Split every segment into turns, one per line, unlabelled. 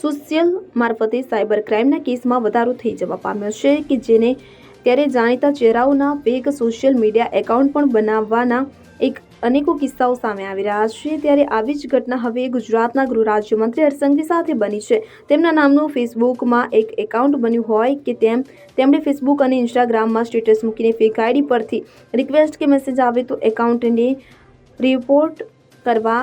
Social મારફતે cyber ક્રાઇમના કેસમાં વધારો થઈ જવા પામ્યો છે કે જેને ત્યારે જાણીતા ચહેરાઓના ફેક સોશિયલ મીડિયા એકાઉન્ટ પણ બનાવવાના એક અનેકો કિસ્સાઓ સામે આવી રહ્યા છે. ત્યારે આવી જ ઘટના હવે ગુજરાતના ગૃહ રાજ્યમંત્રી હર્ષસંઘવી સાથે બની છે. તેમના નામનું ફેસબુકમાં એક એકાઉન્ટ બન્યું હોય કે તેમ તેમણે ફેસબુક અને ઇન્સ્ટાગ્રામમાં સ્ટેટસ મૂકીને ફેક આઈડી પરથી રિક્વેસ્ટ કે મેસેજ આવે તો એકાઉન્ટને રિપોર્ટ કરવા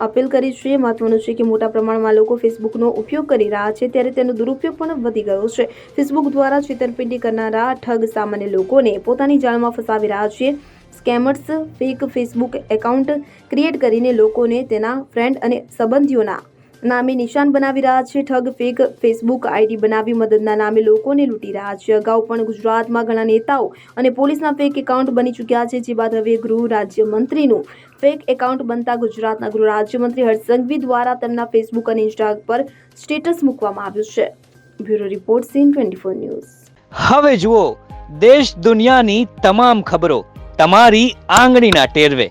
અપીલ કરી છે, મહત્વનું છે કે મોટા પ્રમાણમાં લોકો ફેસબુકનો ઉપયોગ કરી રહ્યા છે, ત્યારે તેનો દુરુપયોગ પણ વધી ગયો છે. ફેસબુક દ્વારા છેતરપિંડી કરનારા ઠગ સામાન્ય લોકોને પોતાની જાળમાં ફસાવી રહ્યા છે. Scammers fake Facebook account create કરીને લોકોને તેના ફ્રેન્ડ અને સંબંધીઓના નામે નિશાન બનાવી રહ્યા છે. ઠગ, ફેક, ફેસબુક આઈડી બનાવી મદદના નામે લોકોને લૂંટી રહ્યા છે. અગાઉ પણ ગુજરાતમાં ઘણા નેતાઓ અને પોલીસના ફેક એકાઉન્ટ બની ચૂક્યા છે. જે બાદ હવે ગૃહ રાજ્યમંત્રીનું ફેક એકાઉન્ટ બનતા ગુજરાતના ગૃહ રાજ્યમંત્રી હર્ષ સંઘવી દ્વારા તેમના ફેસબુક અને ઇન્સ્ટા પર સ્ટેટસ મૂકવામાં આવ્યું છે. Bureau report CN twenty four news.
હવે જુઓ, દેશ દુનિયાની તમામ ખબરો તમારી આંગળીના ટેરવે.